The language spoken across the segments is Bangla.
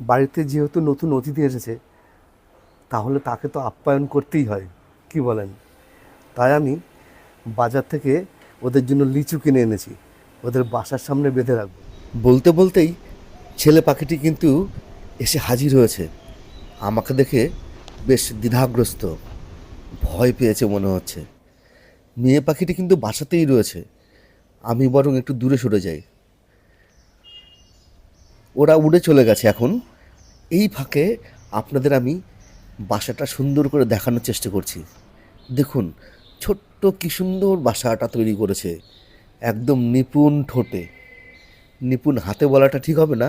বাড়িতে যেহেতু নতুন অতিথি এসেছে, তাহলে তাকে তো আপ্যায়ন করতেই হয়, কি বলেন? তাই আমি বাজার থেকে ওদের জন্য লিচু কিনে এনেছি, ওদের বাসার সামনে বেঁধে রাখব। বলতে বলতেই ছেলে পাখিটি কিন্তু এসে হাজির হয়েছে। আমাকে দেখে বেশ দ্বিধাগ্রস্ত, ভয় পেয়েছে মনে হচ্ছে। মেয়ে পাখিটি কিন্তু বাসাতেই রয়েছে, আমি বরং একটু দূরে সরে যাই। ওরা উড়ে চলে গেছে এখন। এই ফাঁকে আপনাদের আমি বাসাটা সুন্দর করে দেখানোর চেষ্টা করছি। দেখুন, ছোট্ট কি সুন্দর বাসাটা তৈরি করেছে। একদম নিপুণ ঠোঁটে। নিপুণ হাতে বলাটা ঠিক হবে না,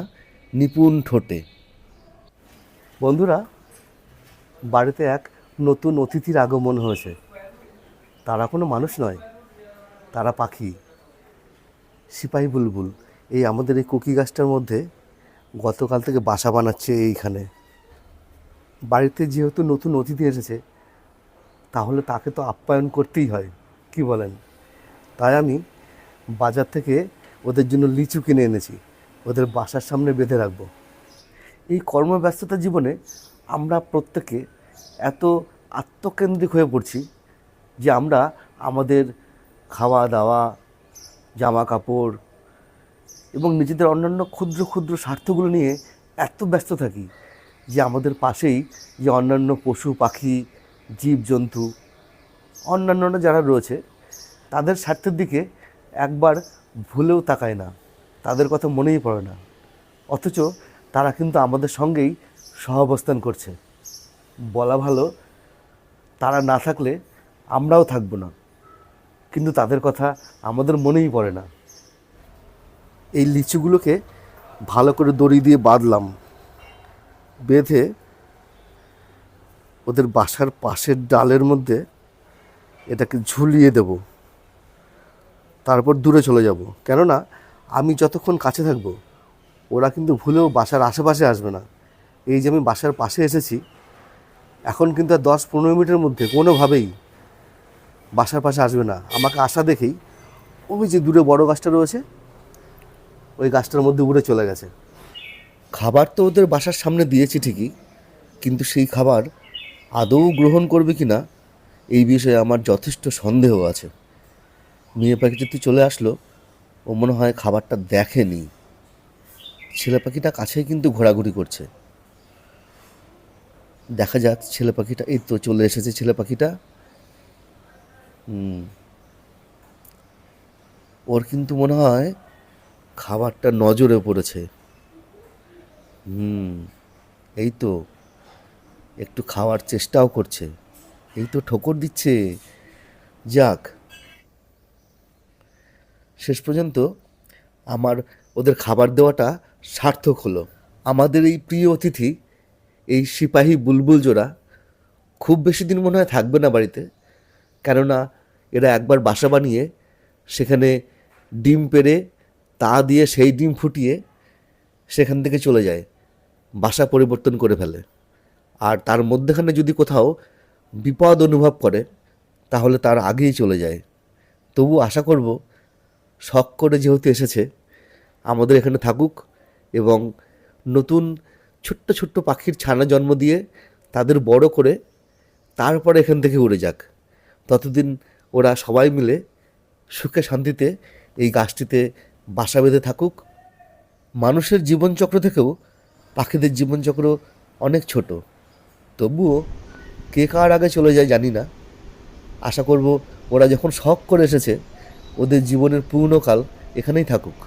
নিপুণ ঠোঁটে। বন্ধুরা, বাড়িতে এক নতুন অতিথির আগমন হয়েছে। তারা কোনো মানুষ নয়, তারা পাখি। সিপাহী বুলবুল, এই আমাদের এই কুকি গাছটার মধ্যে গতকাল থেকে বাসা বানাচ্ছে এইখানে। বাড়িতে যেহেতু নতুন অতিথি এসেছে, তাহলে তাকে তো আপ্যায়ন করতেই হয়, কি বলেন? তাই আমি বাজার থেকে ওদের জন্য লিচু কিনে এনেছি, ওদের বাসার সামনে বেঁধে রাখব। এই কর্মব্যস্ততা জীবনে আমরা প্রত্যেকে এত আত্মকেন্দ্রিক হয়ে পড়ছি যে আমরা আমাদের খাওয়া দাওয়া, জামা কাপড় এবং নিজেদের অন্যান্য ক্ষুদ্র ক্ষুদ্র স্বার্থগুলো নিয়ে এত ব্যস্ত থাকি যে আমাদের পাশেই যে অন্যান্য পশু, পাখি, জীবজন্তু, অন্যান্য যারা রয়েছে, তাদের স্বার্থের দিকে একবার ভুলেও তাকায় না। তাদের কথা মনেই পড়ে না। অথচ তারা কিন্তু আমাদের সঙ্গেই সহাবস্থান করছে। বলা ভালো, তারা না থাকলে আমরাও থাকব না। কিন্তু তাদের কথা আমাদের মনেই পড়ে না। এই লিচুগুলোকে ভালো করে দড়ি দিয়ে বাঁধলাম। বেঁধে ওদের বাসার পাশের ডালের মধ্যে এটাকে ঝুলিয়ে দেব। তারপর দূরে চলে যাব। কেননা আমি যতক্ষণ কাছে থাকব, ওরা কিন্তু ভুলেও বাসার আশেপাশে আসবে না। এই যে আমি বাসার পাশে এসেছি, এখন কিন্তু আর দশ পনেরো মিনিটের মধ্যে কোনোভাবেই বাসার পাশে আসবে না। আমাকে আসা দেখেই ওই যে দূরে বড় গাছটা রয়েছে ওই গাছটার মধ্যে উড়ে চলে গেছে। খাবার তো ওদের বাসার সামনে দিয়েছি ঠিকই, কিন্তু সেই খাবার আদৌ গ্রহণ করবে কি না, এই বিষয়ে আমার যথেষ্ট সন্দেহ আছে। মেয়ে পাখি যদি চলে আসলো, ও মনে হয় খাবারটা দেখেনি। ছেলে পাখিটা কাছেই কিন্তু ঘোরাঘুরি করছে। দেখা যাক ছেলে পাখিটা, এই তো চলে এসেছে ছেলে পাখিটা। ওর কিন্তু মনে হয় খাবারটা নজরে পড়েছে। হুম, এই তো, একটু খাওয়ার চেষ্টাও করছে। এই তো ঠোকর দিচ্ছে। যাক, শেষ পর্যন্ত আমার ওদের খাবার দেওয়াটা সার্থক হলো। আমাদের এই প্রিয় অতিথি, এই সিপাহী বুলবুল জোড়া, খুব বেশি দিন মনে হয় থাকবে না বাড়িতে। কেননা, এরা একবার বাসা বানিয়ে সেখানে ডিম পেড়ে তা দিয়ে সেই ডিম ফুটিয়ে সেখান থেকে চলে যায়, বাসা পরিবর্তন করে ফেলে। আর তার মধ্যেখানে যদি কোথাও বিপদ অনুভব করে, তাহলে তার আগেই চলে যায়। তবু আশা করব, শখ করে যেহেতু এসেছে, আমাদের এখানে থাকুক এবং নতুন ছোট্ট ছোট্ট পাখির ছানা জন্ম দিয়ে তাদের বড় করে তারপরে এখান থেকে উড়ে যাক। ততদিন ওরা সবাই মিলে সুখে শান্তিতে এই গাছটিতে বাসা বেঁধে থাকুক, মানুষের জীবনচক্র থেকেও পাখিদের জীবনচক্র অনেক ছোট। তবুও কে কার আগে চলে যায় জানি না। আশা করব ওরা যখন শখ করে এসেছে, ওদের জীবনের পূর্ণকাল এখানেই থাকুক।